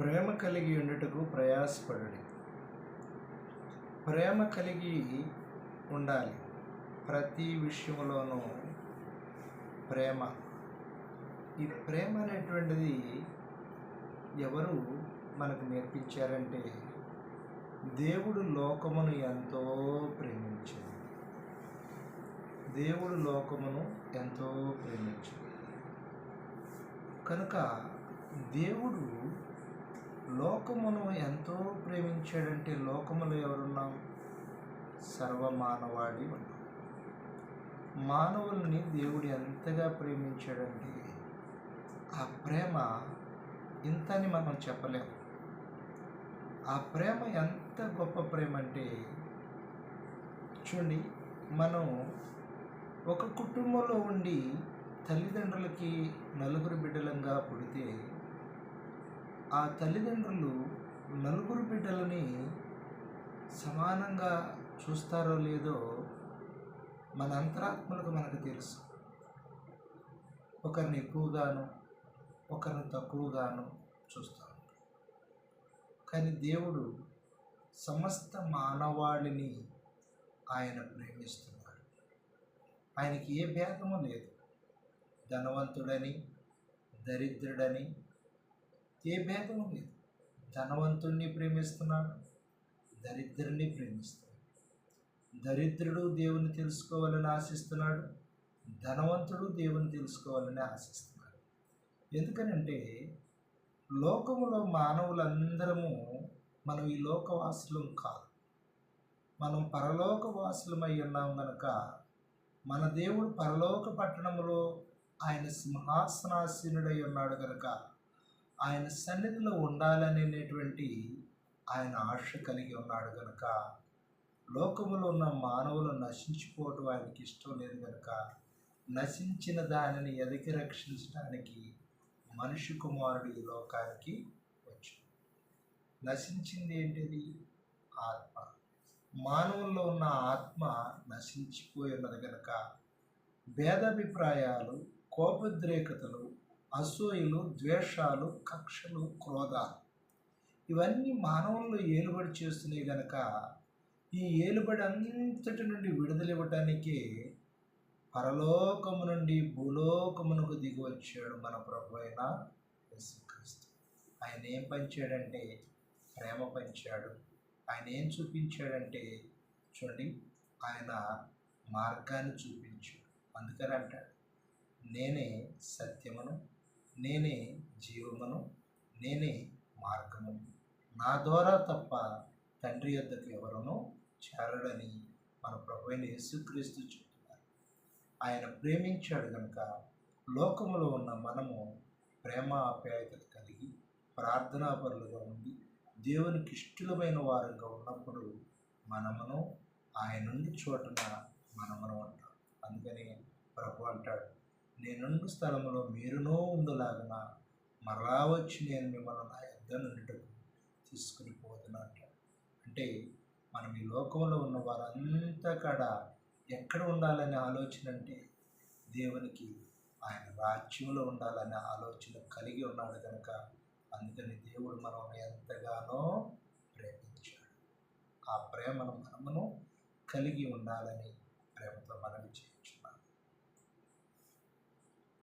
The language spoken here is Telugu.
ప్రేమ కలిగి ఉండుటకు ప్రయాసపడు ప్రేమ కలిగి ఉండాలి. ప్రతి విషయంలోనూ ప్రేమ. ఈ ప్రేమ అనేటువంటిది ఎవరు మనకు నేర్పించారంటే దేవుడు లోకమును ఎంతో ప్రేమించింది దేవుడు లోకమును ఎంతో ప్రేమించింది కనుక దేవుడు లోకమును ఎంతో ప్రేమించాడంటే లోకములు ఎవరున్నాం సర్వమానవాడి ఉన్నాం మానవుల్ని దేవుడు ఎంతగా ప్రేమించాడంటే ఆ ప్రేమ ఇంతని మనం చెప్పలేము. ఆ ప్రేమ ఎంత గొప్ప ప్రేమ అంటే చూడండి మనం ఒక కుటుంబంలో ఉండి తల్లిదండ్రులకి నలుగురు బిడ్డలంగా పుడితే ఆ తల్లిదండ్రులు నలుగురు బిడ్డలని సమానంగా చూస్తారో లేదో మన అంతరాత్మలకు మనకు తెలుసు. ఒకరిని ఎక్కువగాను ఒకరిని తక్కువగాను చూస్తాం. కానీ దేవుడు సమస్త మానవాళిని ఆయన ప్రేమిస్తున్నాడు. ఆయనకి ఏ భేదము లేదు. ధనవంతుడని దరిద్రుడని ఏ భేదం లేదు. ధనవంతుణ్ణి ప్రేమిస్తున్నాడు దరిద్రుణ్ణి ప్రేమిస్తున్నాడు దరిద్రుడు దేవుని తెలుసుకోవాలని ఆశిస్తున్నాడు ధనవంతుడు దేవుని తెలుసుకోవాలని ఆశిస్తున్నాడు. ఎందుకనంటే లోకములో మానవులందరము మనం ఈ లోకవాసులం కాదు. మనం పరలోక వాసులమై ఉన్నాం గనక మన దేవుడు పరలోక పట్టణంలో ఆయన సింహాసనాసీనుడై ఉన్నాడు కనుక ఆయన సన్నిధిలో ఉండాలనేటువంటి ఆయన ఆశ కలిగి ఉన్నాడు కనుక లోకములో ఉన్న మానవులు నశించిపోవటం ఆయనకి ఇష్టం లేదు కనుక నశించిన దానిని ఎదికి రక్షించడానికి మనిషి కుమారుడు ఈ లోకానికి వచ్చు నశించింది ఏంటిది? ఆత్మ. మానవుల్లో ఉన్న ఆత్మ నశించిపోయి ఉన్నది కనుక భేదాభిప్రాయాలు కోపోద్రేకతలు అసూయలు ద్వేషాలు కక్షలు క్రోధాలు ఇవన్నీ మానవుల్లో ఏలుబడి చేస్తున్నాయి గనక ఈ ఏలుబడి అంతటి నుండి విడుదలివ్వటానికే పరలోకము నుండి భూలోకమునకు దిగి వచ్చాడు మన ప్రభు అయిన యేసుక్రీస్తు. ఆయన ఏం పంచాడంటే ప్రేమ పంచాడు. ఆయన ఏం చూపించాడంటే చూడండి ఆయన మార్గాన్ని చూపించాడు. అందుకని అంటాడు నేనే సత్యమును నేనే జీవమును నేనే మార్గము నా ద్వారా తప్ప తండ్రి యొద్దకు ఎవరునూ చేరడని మన ప్రభు అయిన యేసుక్రీస్తు చెప్తున్నారు. ఆయన ప్రేమించాడు కనుక లోకములో ఉన్న మనము ప్రేమ ఆప్యాయతలు కలిగి ప్రార్థనాపరులుగా ఉండి దేవునికి ఇష్టలమైన వారుగా ఉన్నప్పుడు మనమును ఆయన నుండి చోటున మనమును అంటాం. అందుకని ప్రభు అంటాడు నేనున్న స్థలంలో మీరునో ఉండులాగన మరలా వచ్చి నేను మిమ్మల్ని నా యొద్ద నుండిటకు తీసుకుని పోతున్నా అంటే మనం ఈ లోకంలో ఉన్న వారంతా కాడ ఎక్కడ ఉండాలనే ఆలోచన అంటే దేవునికి ఆయన రాజ్యంలో ఉండాలనే ఆలోచన కలిగి ఉన్నాడు కనుక అందుకని దేవుడు మనం ఎంతగానో ప్రేమించాడు. ఆ ప్రేమను మనమును కలిగి ఉండాలని ప్రేమతో మనవి చేయాలి.